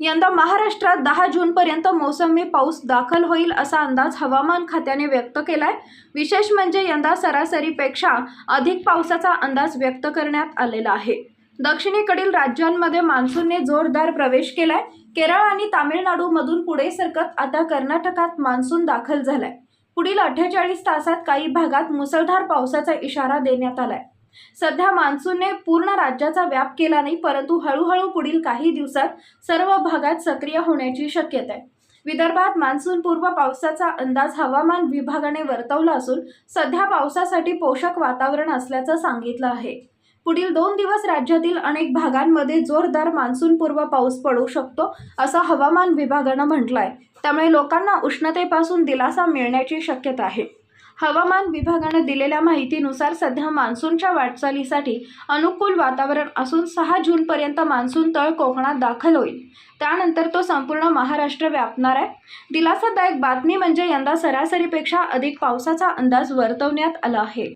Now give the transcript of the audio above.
यंदा महाराष्ट्रात दहा जूनपर्यंत मोसमी पाऊस दाखल होईल असा अंदाज हवामान खात्याने व्यक्त केलाय. विशेष म्हणजे यंदा सरासरीपेक्षा अधिक पावसाचा अंदाज व्यक्त करण्यात आलेला आहे. दक्षिणेकडील राज्यांमध्ये मान्सूनने जोरदार प्रवेश केलाय. केरळ आणि तामिळनाडूमधून पुढे सरकत आता कर्नाटकात मान्सून दाखल झालाय. पुढील अठ्ठेचाळीस तासात काही भागात मुसळधार पावसाचा इशारा देण्यात आलाय. सध्या मान्सूनने पूर्ण राज्याचा व्याप केला नाही परंतु हळूहळू पुढील काही दिवसात सर्व भागात सक्रिय होण्याची शक्यता आहे विदर्भात मान्सूनपूर्व पावसाचा अंदाज हवामान विभागाने वर्तवला असून सध्या पावसासाठी पोषक वातावरण असल्याचं सांगितलं आहे. पुढील दोन दिवस राज्यातील अनेक भागांमध्ये जोरदार मान्सूनपूर्व पाऊस पडू शकतो असं हवामान विभागानं म्हटलंय. त्यामुळे लोकांना उष्णतेपासून दिलासा मिळण्याची शक्यता आहे. हवामान विभागानं दिलेल्या माहितीनुसार सध्या मान्सूनच्या वाटचालीसाठी अनुकूल वातावरण असून सहा जूनपर्यंत मान्सून तळ कोकणात दाखल होईल. त्यानंतर तो संपूर्ण महाराष्ट्र व्यापणार आहे. दिलासादायक बातमी म्हणजे यंदा सरासरीपेक्षा अधिक पावसाचा अंदाज वर्तवण्यात आला आहे.